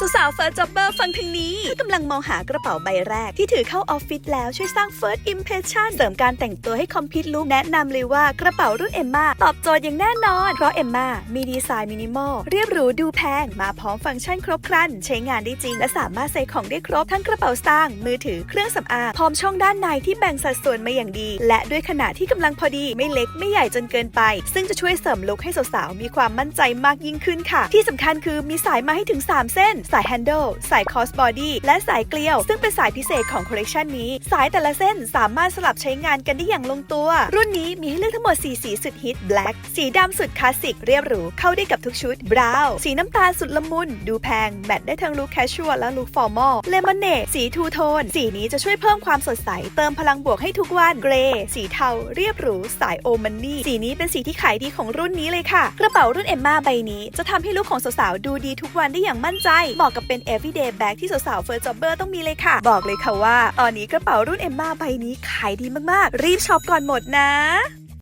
สาวๆเฟิร์สจ็อบเบอร์ฟังทางนี้ถ้ากำลังมองหากระเป๋าใบแรกที่ถือเข้าออฟฟิศแล้วช่วยสร้าง First Impression เสริมการแต่งตัวให้คอมพิวลุคแนะนำเลยว่ากระเป๋ารุ่นเอ็มมาตอบโจทย์อย่างแน่นอน เพราะเอ็มมามีดีไซน์มินิมอลเรียบหรูดูแพง มาพร้อมฟังก์ชันครบครัน ใช้งานได้จริง และสามารถใส่ของได้ครบทั้งกระเป๋าสตางค์มือถือเครื่องสำอางพร้อมช่องด้านในที่แบ่งสัดส่วนมาอย่างดี และด้วยขนาดที่กำลังพอดีไม่เล็กไม่ใหญ่จนเกินไป ซึ่งจะช่วยเสริมลุคให้สาวๆมีความมั่นใจมากยิ่งขึ้นค่ะ ที่สำคัญคือมีสายมาให้ถึง 3 เส้นสายแฮนเดิลสายคอสบอดี้และสายเกลียว ซึ่งเป็นสายพิเศษของคอลเลกชันนี้ สายแต่ละเส้นสามารถสลับใช้งานกันได้อย่างลงตัว รุ่นนี้มีให้เลือกทั้งหมด 4 สีสุดฮิต Black สีดำสุดคลาสสิก เรียบหรู เข้าได้กับทุกชุด Brown สีน้ำตาลสุดละมุน ดูแพง แมทได้ทั้งลุคแคชชวลและลุคฟอร์มอลเลมอนเนดสีทูโทน สีนี้จะช่วยเพิ่มความสดใส เติมพลังบวกให้ทุกวันเกรย์สีเทา เรียบหรู สายโอมันนี่สีนี้เป็นสีที่ขายดีของรุ่นนี้เลยค่ะ กระเป๋ารุ่นเอ็มมาใบนี้ จะทำให้ลุคของสาวๆดูดีทุกวันได้อย่างมั่นใจเหมาะกับเป็น everyday bag ที่สาวๆเฟิร์สจ็อบเบอร์ต้องมีเลยค่ะ บอกเลยค่ะว่า ตอนนี้กระเป๋ารุ่นเอ็มมาใบนี้ขายดีมากๆ รีบช็อปก่อนหมดนะ